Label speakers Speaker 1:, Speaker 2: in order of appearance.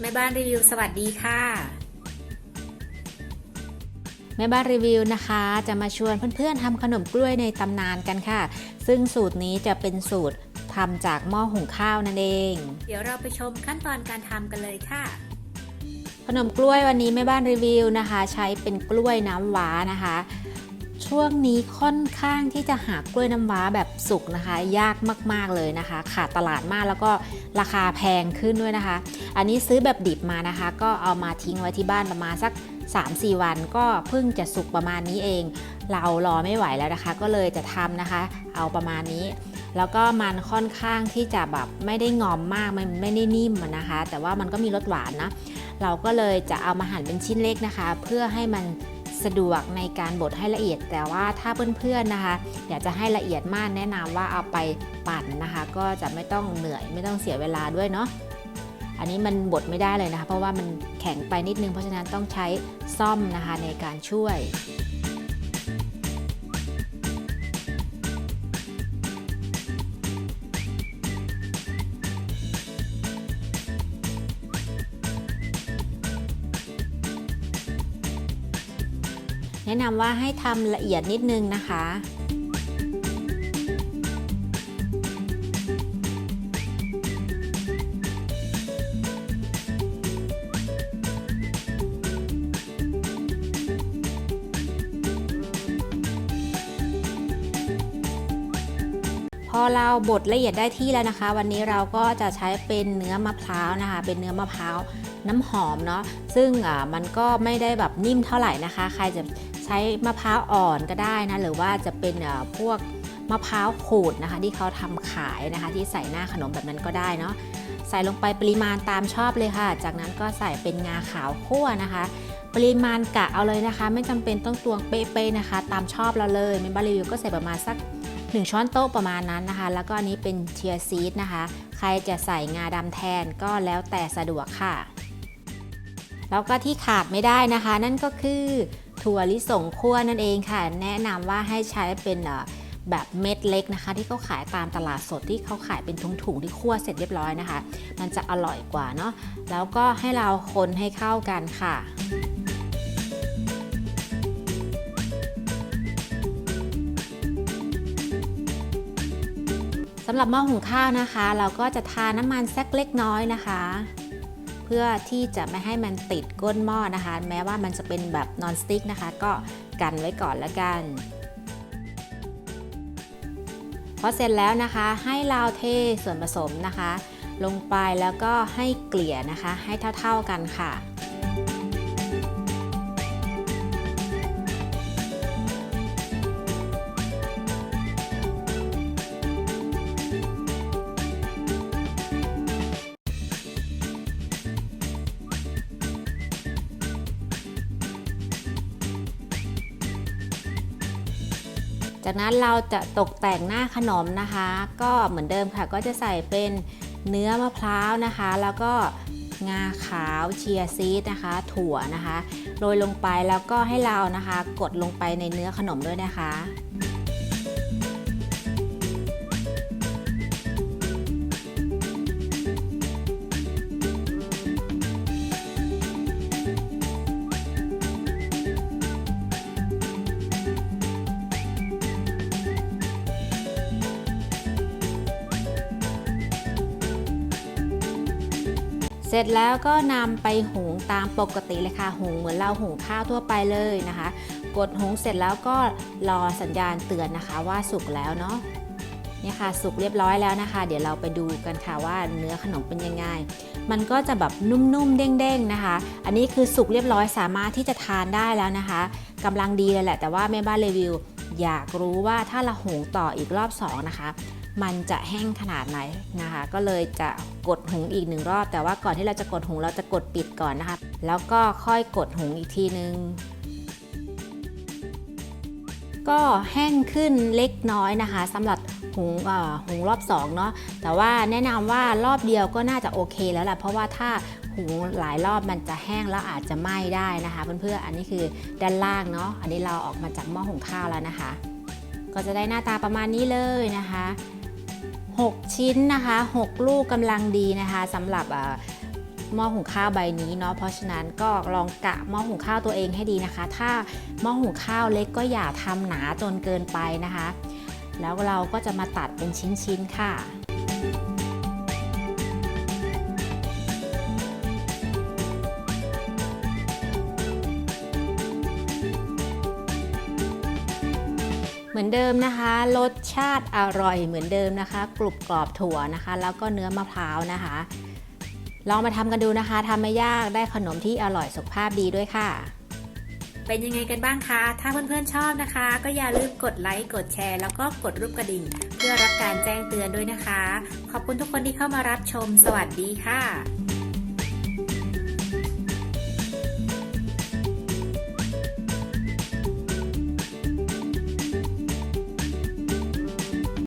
Speaker 1: แม่บ้านรีวิวสวัสดีค่ะ
Speaker 2: แม่บ้านรีวิวนะคะ จะมาชวนเพื่อนๆทำขนมกล้วยในตำนานกันค่ะ ซึ่งสูตรนี้จะเป็นสูตรทำจากหม้อหุงข้าวนั่นเอง
Speaker 1: เดี๋ยวเราไปชมขั้นตอนการทำกันเลยค่ะ
Speaker 2: ขนมกล้วยวันนี้แม่บ้านรีวิวนะคะ ใช้เป็นกล้วยน้ำว้านะคะ ช่วงนี้ค่อนข้างที่จะหากล้วยน้ำว้าแบบสุกนะคะ ยากมากๆเลยนะคะ ขาดตลาดมากแล้วก็ราคาแพงขึ้นด้วยนะคะ อันนี้ซื้อแบบดิบมานะคะ ก็เอามาทิ้งไว้ที่บ้านประมาณสัก 3-4 วันก็เพิ่งจะสุกประมาณนี้เอง เรารอไม่ไหวแล้วนะคะ ก็เลยจะทำนะคะ เอาประมาณนี้ แล้วก็มันค่อนข้างที่จะแบบไม่ได้งอมมากมันไม่ได้นิ่มนะคะ แต่ว่ามันก็มีรสหวานนะเราก็เลยจะเอามาหั่นเป็นชิ้นเล็กนะคะ เพื่อให้มัน สะดวกในการบดให้ละเอียด แต่ว่าถ้าเพื่อนๆนะคะ อยากจะให้ละเอียดมากแนะนำว่าเอาไปปั่นนะคะ ก็จะไม่ต้องเหนื่อยไม่ต้องเสียเวลาด้วยเนาะอันนี้มันบดไม่ได้เลยนะคะ เพราะว่ามันแข็งไปนิดนึงเพราะฉะนั้นต้องใช้ซ่อมนะคะในการช่วย แนะนำว่าให้ทำละเอียดนิดนึงนะคะพอเราบดละเอียดได้ที่แล้วนะคะ วันนี้เราก็จะใช้เป็นเนื้อมะพร้าวนะคะ เป็นเนื้อมะพร้าว น้ำหอมเนาะซึ่งอ่ามันก็ไม่ได้แบบนิ่มเท่าไหร่นะคะ ใครจะใช้มะพร้าวอ่อนก็ได้นะหรือว่าจะเป็นอ่าพวกมะพร้าวขูดนะคะ ที่เขาทำขายนะคะ ที่ใส่หน้าขนมแบบนั้นก็ได้เนาะใส่ลงไปปริมาณตามชอบเลยค่ะ จากนั้นก็ใส่เป็นงาขาวคั่วนะคะ ปริมาณกะเอาเลยนะคะ ไม่จำเป็นต้องตวงเป๊ะๆนะคะ ตามชอบเราเลยเมนบารีวิวก็ใส่ประมาณสัก1ช้อนโต๊ะประมาณนั้นนะคะ แล้วก็อันนี้เป็นเชียร์ซีดนะคะ ใครจะใส่งาดำแทนก็แล้วแต่สะดวกค่ะ แล้วก็ที่ขาดไม่ได้นะคะ นั่นก็คือถั่วลิสงคั่วนั่นเองค่ะ แนะนำว่าให้ใช้เป็นแบบเม็ดเล็กนะคะ ที่เขาขายตามตลาดสดที่เขาขายเป็นถุงๆที่คั่วเสร็จเรียบร้อยนะคะ มันจะอร่อยกว่าเนาะแล้วก็ให้เราคนให้เข้ากันค่ะสำหรับหม้อหุงข้าวนะคะ เราก็จะทาน้ำมันสักเล็กน้อยนะคะ พื่อที่จะไม่ให้มันติดก้นหม้อนะคะ แม้ว่ามันจะเป็นแบบนอนสติ๊กนะคะ ก็กันไว้ก่อนละกันพอเสร็จแล้วนะคะ ให้เราเทส่วนผสมนะคะ ลงไปแล้วก็ให้เกลี่ยนะคะ ให้เท่าๆกันค่ะ จากนั้นเราจะตกแต่งหน้าขนมนะคะ ก็เหมือนเดิมค่ะ ก็จะใส่เป็นเนื้อมะพร้าวนะคะ แล้วก็งาขาวเชียร์ซีดนะคะ ถั่วนะคะโรยลงไปแล้วก็ให้เรานะคะ กดลงไปในเนื้อขนมด้วยนะคะ เสร็จแล้วก็นำไปหุงตามปกติเลยค่ะ หุงเหมือนเราหุงข้าวทั่วไปเลยนะคะ กดหุงเสร็จแล้วก็รอสัญญาณเตือนนะคะว่าสุกแล้วเนาะเนี่ยค่ะสุกเรียบร้อยแล้วนะคะ เดี๋ยวเราไปดูกันค่ะว่าเนื้อขนมเป็นยังไง มันก็จะแบบนุ่มๆเด้งๆนะคะ อันนี้คือสุกเรียบร้อยสามารถที่จะทานได้แล้วนะคะกำลังดีเลยแหละแต่ว่าแม่บ้านรีวิว อยากรู้ว่าถ้าเราหุงต่ออีกรอบสองนะคะ มันจะแห้งขนาดไหนนะคะ ก็เลยจะกดหุงอีกหนึ่งรอบ แต่ว่าก่อนที่เราจะกดหุงเราจะกดปิดก่อนนะคะ แล้วก็ค่อยกดหุงอีกทีนึงก็แห้งขึ้นเล็กน้อยนะคะสำหรับหุงหุงรอบ2เนาะแต่ว่าแนะนำว่ารอบเดียวก็น่าจะโอเคแล้วแหละเพราะว่าถ้าหุงหลายรอบมันจะแห้งแล้วอาจจะไหม้ได้นะคะเพื่อนๆอันนี้คือด้านล่างเนาะอันนี้เราออกมาจากหม้อหุงข้าวแล้วนะคะ ก็จะได้หน้าตาประมาณนี้เลยนะคะ 6 ชิ้นนะคะ 6 ลูกกำลังดีนะคะสำหรับหม้อหุงข้าวใบนี้เนาะเพราะฉะนั้นก็ลองกะหม้อหุงข้าวตัวเองให้ดีนะคะ ถ้าหม้อหุงข้าวเล็กก็อย่าทำหนาจนเกินไปนะคะ แล้วเราก็จะมาตัดเป็นชิ้นๆค่ะ เหมือนเดิมนะคะ รสชาติอร่อยเหมือนเดิมนะคะ กรุบกรอบถั่วนะคะ แล้วก็เนื้อมะพร้าวนะคะ ลองมาทำกันดูนะคะทำไม่ยากได้ขนมที่อร่อยสุขภาพดีด้วยค่ะ
Speaker 1: เป็นยังไงกันบ้างคะ ถ้าเพื่อนๆชอบนะคะ ก็อย่าลืมกดไลค์กดแชร์ แล้วก็กดรูปกระดิ่ง เพื่อรับการแจ้งเตือนด้วยนะคะ ขอบคุณทุกคนที่เข้ามารับชม สวัสดีค่ะ